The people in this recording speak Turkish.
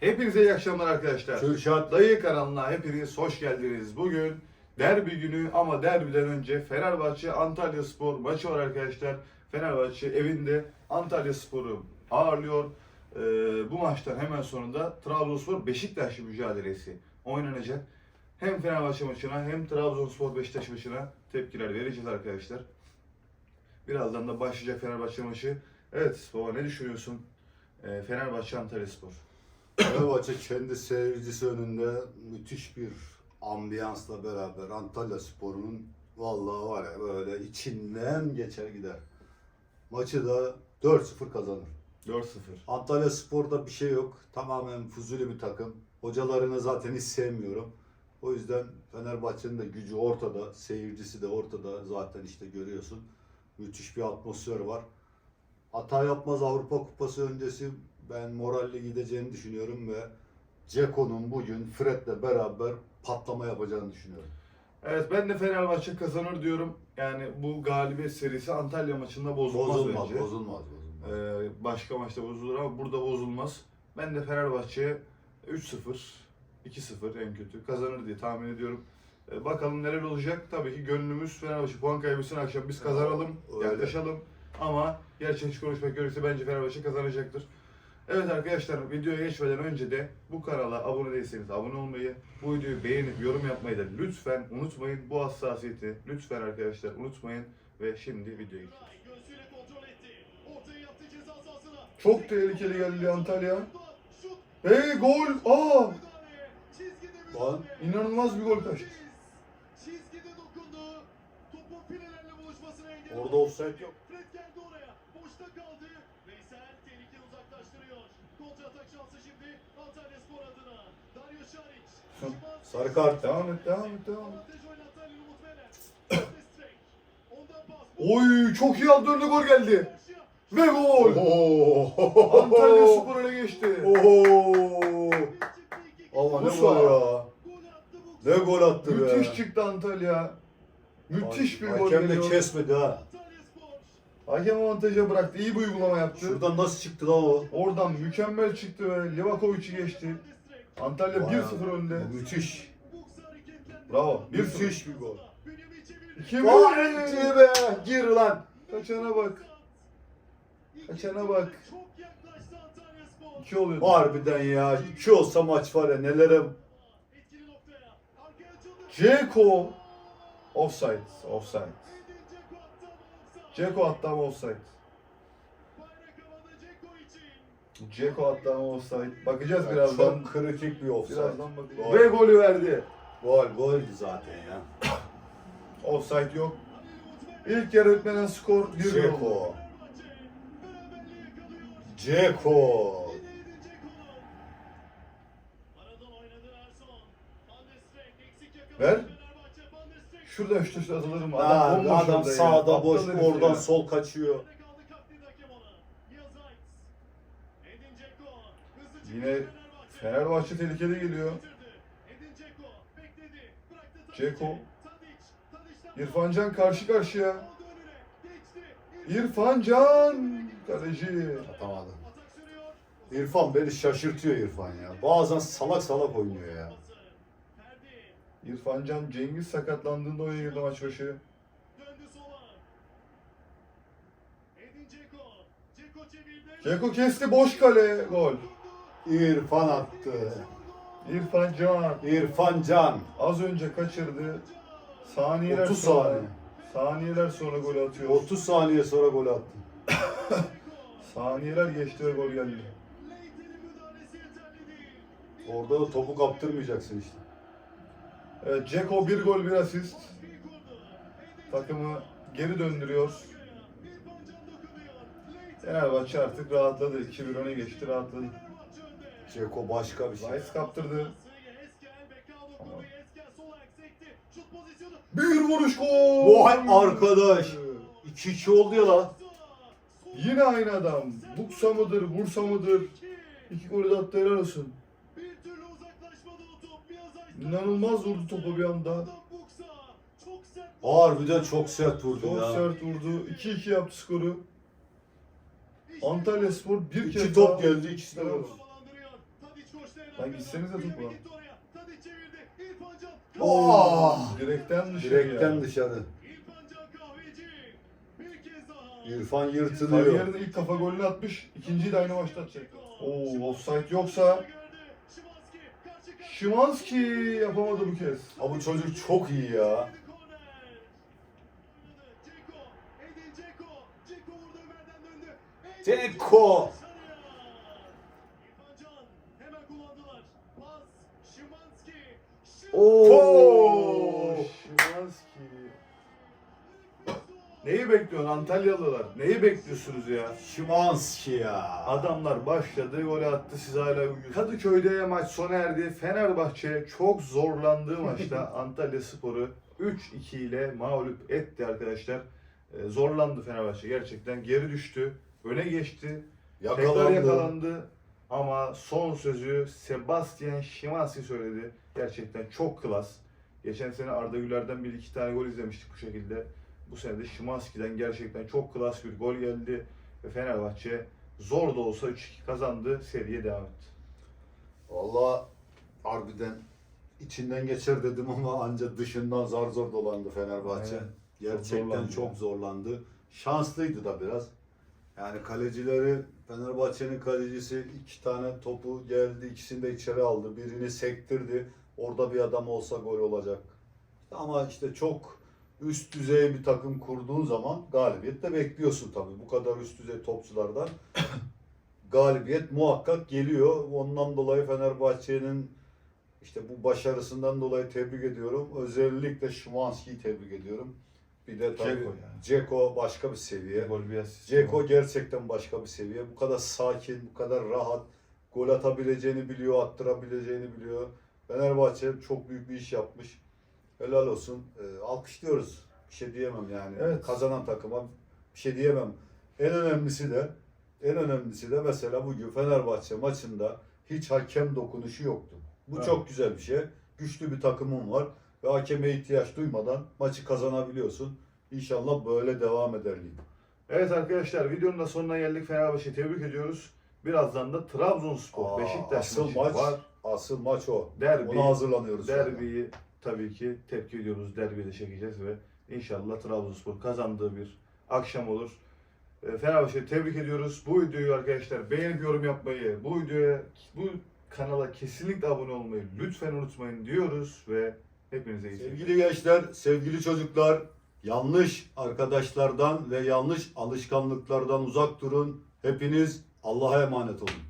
Hepinize iyi akşamlar arkadaşlar. Kürşat Dayı kanalına hepiniz hoş geldiniz. Bugün derbi günü ama derbiden önce Fenerbahçe Antalya Spor maçı var arkadaşlar. Fenerbahçe evinde Antalya Spor'u ağırlıyor. Ee, bu maçtan hemen sonunda Trabzonspor Beşiktaş mücadelesi oynanacak. Hem Fenerbahçe maçına hem Trabzonspor Beşiktaş maçına tepkiler vereceğiz arkadaşlar. Birazdan da başlayacak Fenerbahçe maçı. Evet baba ne düşünüyorsun? Ee, Fenerbahçe Antalya Spor. Fenerbahçe kendi seyircisi önünde müthiş bir ambiyansla beraber Antalya Spor'un vallahi var ya böyle içinden geçer gider. Maçı da 4-0 kazanır. 4-0. Antalya Spor'da bir şey yok. Tamamen fuzuli bir takım. Hocalarını zaten hiç sevmiyorum. O yüzden Fenerbahçe'nin de gücü ortada. Seyircisi de ortada. Zaten işte görüyorsun. Müthiş bir atmosfer var. Hata yapmaz Avrupa Kupası öncesi ben moralli gideceğini düşünüyorum ve Ceko'nun bugün Fred'le beraber patlama yapacağını düşünüyorum. Evet ben de Fenerbahçe kazanır diyorum. Yani bu galibiyet serisi Antalya maçında bozulmaz, Bozulmaz, bence. bozulmaz, bozulmaz. Ee, başka maçta bozulur ama burada bozulmaz. Ben de Fenerbahçe'ye 3-0, 2-0 en kötü kazanır diye tahmin ediyorum. Ee, bakalım neler olacak. Tabii ki gönlümüz Fenerbahçe puan kaybetsin akşam biz kazanalım, Öyle. yaklaşalım. Ama gerçekçi konuşmak gerekirse bence Fenerbahçe kazanacaktır. Evet arkadaşlar videoya geçmeden önce de bu kanala abone değilseniz abone olmayı, bu videoyu beğenip yorum yapmayı da lütfen unutmayın. Bu hassasiyeti lütfen arkadaşlar unutmayın ve şimdi videoya geçelim. Çok tehlikeli geldi Antalya. Hey gol! Aa! Lan. İnanılmaz bir gol kaçtı. Çizgide dokundu. Topun filelerle buluşmasına engel Orada offside yok. Fred geldi oraya. Boşta kaldı. Sarı kart. Devam et, devam et, devam et. Oy çok iyi aldı önüne gol geldi. Ve gol! Oo. Antalya Spor öne geçti. Oo. Ama ne gol ya. Ne gol attı be. Müthiş çıktı Antalya. Müthiş bir gol Hakem de geliyor. kesmedi ha. Hakem avantaja bıraktı. İyi bir uygulama yaptı. Şuradan nasıl çıktı lan o? Oradan mükemmel çıktı ve Livakovic'i geçti. Antalya Vay 1-0 be. önde. Müthiş. Bravo. 1-0. Müthiş bir gol. 2 Gol be. Gir lan. Kaçana bak. Kaçana bak. Çok yaklaştı Antalya Spor. 2 oluyor. Harbiden ya. İki olsa maç var ya nelere. Ceko. Offside. Offside. Ceko attı ama offside. Bayrak havada Dzeko için. Ceko attı ama offside. Bakacağız Ya birazdan. Çok kritik bir offside. Birazdan bakacağız. Ve golü verdi. Gol goldü zaten ya. Offside yok. İlk yarı bitmeden skor 1 oldu. Ceko. Ceko. Ver. Şurada üç üste atılır mı? Ha, adam orada ya. sağda boş Aptal oradan ya. sol kaçıyor. Yine Fenerbahçe. Tehlikeli geliyor. Bitirdi. Edin Dzeko. Bekledi. Bıraktı Tadic'e. Dzeko. Tadic. Tadic'ten İrfan Can karşı karşıya. Aldı önüne. Geçti. İrfan Can. Kaleci. Atamadı. İrfan beni şaşırtıyor İrfan ya. Bazen salak salak oynuyor ya. İrfan Can Cengiz sakatlandığında oyuna girdi maç başı. Ceko kesti boş kale. Gol. İrfan attı. İrfan Can. İrfan Can. Az önce kaçırdı. Saniyeler 30 sonra. saniye. Saniyeler sonra gol atıyor. 30 saniye sonra gol attı. Saniyeler geçti ve gol geldi. Orada da topu kaptırmayacaksın işte. Evet Ceko bir gol bir asist. Takımı geri döndürüyor. Fenerbahçe artık rahatladı. 2-1 öne geçti rahatladı. Ceko başka bir şey. Rice kaptırdı. Bir vuruş gol. Vay arkadaş. 2-2 oldu ya lan. Yine aynı adam. Buksa mıdır, Bursa mıdır? İki golü de attı helal olsun. İnanılmaz vurdu topu bir anda. Harbiden çok sert vurdu Çok ya. sert vurdu. 2-2 yaptı skoru. Antalya Spor bir İki kez top daha- geldi ikisi de koştu Lan gitsenize topa. İrfan Can. Oh! Direkten dışarı Direkten ya. dışarı. İrfan Can Kahveci. Bir kez daha. İrfan yırtılıyor. Kariyerinin ilk kafa golünü atmış. ikinciyi de aynı maçta atacak. Oo offside yoksa Şimanski yapamadı bu kez. Ama bu çocuk çok iyi ya. Ceko. Oo! Şimanski. Neyi bekliyorsun Antalyalılar? Neyi bekliyorsunuz ya? Şimanski ya. Adamlar başladı, gol attı, siz hala uyuyorsunuz. Kadıköy'de maç sona erdi. Fenerbahçe çok zorlandığı maçta Antalya Spor'u 3-2 ile mağlup etti arkadaşlar. Ee, zorlandı Fenerbahçe gerçekten. Geri düştü, öne geçti. Tekrar Yakalandı. yakalandı. Ama son sözü Sebastian Szymanski söyledi. Gerçekten çok klas. Geçen sene Arda Güler'den bir iki tane gol izlemiştik bu şekilde. Bu sene de Szymanski'den gerçekten çok klas bir gol geldi. Ve Fenerbahçe zor da olsa 3-2 kazandı. Seriye devam etti. Valla harbiden içinden geçer dedim ama ancak dışından zar zor dolandı Fenerbahçe. Aynen. Gerçekten zorlandı çok zorlandı. Şanslıydı da biraz. Yani kalecileri Fenerbahçe'nin kalecisi iki tane topu geldi, ikisini de içeri aldı. Birini sektirdi. Orada bir adam olsa gol olacak. Ama işte çok üst düzey bir takım kurduğun zaman galibiyet de bekliyorsun tabii. Bu kadar üst düzey topçulardan galibiyet muhakkak geliyor. Ondan dolayı Fenerbahçe'nin işte bu başarısından dolayı tebrik ediyorum. Özellikle Şimanski'yi tebrik ediyorum. Bir de tabii Dzeko yani. Ceko başka bir seviye. Ceko gerçekten başka bir seviye. Bu kadar sakin, bu kadar rahat, gol atabileceğini biliyor, attırabileceğini biliyor. Fenerbahçe çok büyük bir iş yapmış. Helal olsun. Ee, alkışlıyoruz. Bir şey diyemem yani. Evet. Kazanan takıma bir şey diyemem. En önemlisi de en önemlisi de mesela bugün Fenerbahçe maçında hiç hakem dokunuşu yoktu. Bu Evet. çok güzel bir şey. Güçlü bir takımın var ve hakeme ihtiyaç duymadan maçı kazanabiliyorsun. İnşallah böyle devam eder lig. Evet arkadaşlar videonun da sonuna geldik. Fenerbahçe'yi tebrik ediyoruz. Birazdan da Trabzonspor, Aa, Beşiktaş asıl maçı maç, var. asıl maç o. Derbi. Ona hazırlanıyoruz. şu anda. Tabii ki tepki ediyoruz. Derbiyi de çekeceğiz ve inşallah Trabzonspor kazandığı bir akşam olur. E, Fenerbahçe'yi tebrik ediyoruz. Bu videoyu arkadaşlar beğenip yorum yapmayı, bu videoya, bu kanala kesinlikle abone olmayı lütfen unutmayın diyoruz ve hepinize iyi. Sevgili gençler, sevgili çocuklar, yanlış arkadaşlardan ve yanlış alışkanlıklardan uzak durun. Hepiniz Allah'a emanet olun.